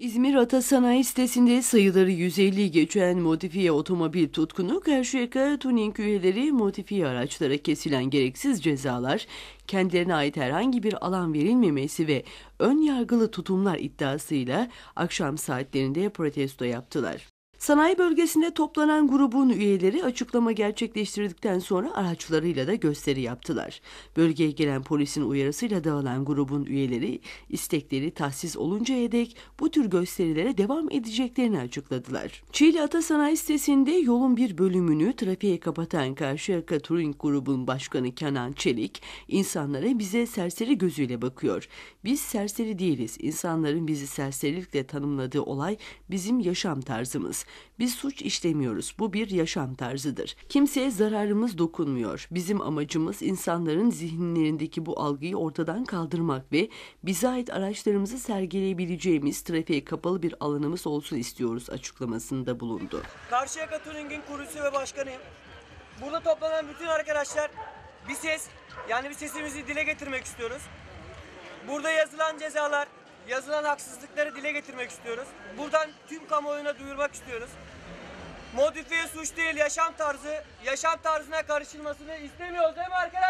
İzmir Atasanayi sitesinde sayıları 150 geçen modifiye otomobil tutkunu Karşıyaka Tuning üyeleri modifiye araçlara kesilen gereksiz cezalar, kendilerine ait herhangi bir alan verilmemesi ve ön yargılı tutumlar iddiasıyla akşam saatlerinde protesto yaptılar. Sanayi bölgesinde toplanan grubun üyeleri açıklama gerçekleştirdikten sonra araçlarıyla da gösteri yaptılar. Bölgeye gelen polisin uyarısıyla dağılan grubun üyeleri istekleri tahsis oluncaya dek bu tür gösterilere devam edeceklerini açıkladılar. Çiğli Atasanayi sitesinde yolun bir bölümünü trafiğe kapatan Karşıyaka Touring grubun başkanı Kenan Çelik, insanlara bize serseri gözüyle bakıyor. Biz serseri değiliz. İnsanların bizi serserilikle tanımladığı olay bizim yaşam tarzımız. Biz suç işlemiyoruz. Bu bir yaşam tarzıdır. Kimseye zararımız dokunmuyor. Bizim amacımız insanların zihinlerindeki bu algıyı ortadan kaldırmak ve bize ait araçlarımızı sergileyebileceğimiz trafiğe kapalı bir alanımız olsun istiyoruz açıklamasında bulundu. Karşıyaka Tuning'in kurucusu ve başkanıyım. Burada toplanan bütün arkadaşlar bir ses, yani bir sesimizi dile getirmek istiyoruz. Burada yazılan cezalar, yazılan haksızlıkları dile getirmek istiyoruz. Buradan tüm kamuoyuna duyurmak istiyoruz. Modifiye suç değil, yaşam tarzı. Yaşam tarzına karışılmasını istemiyoruz değil mi arkadaşlar?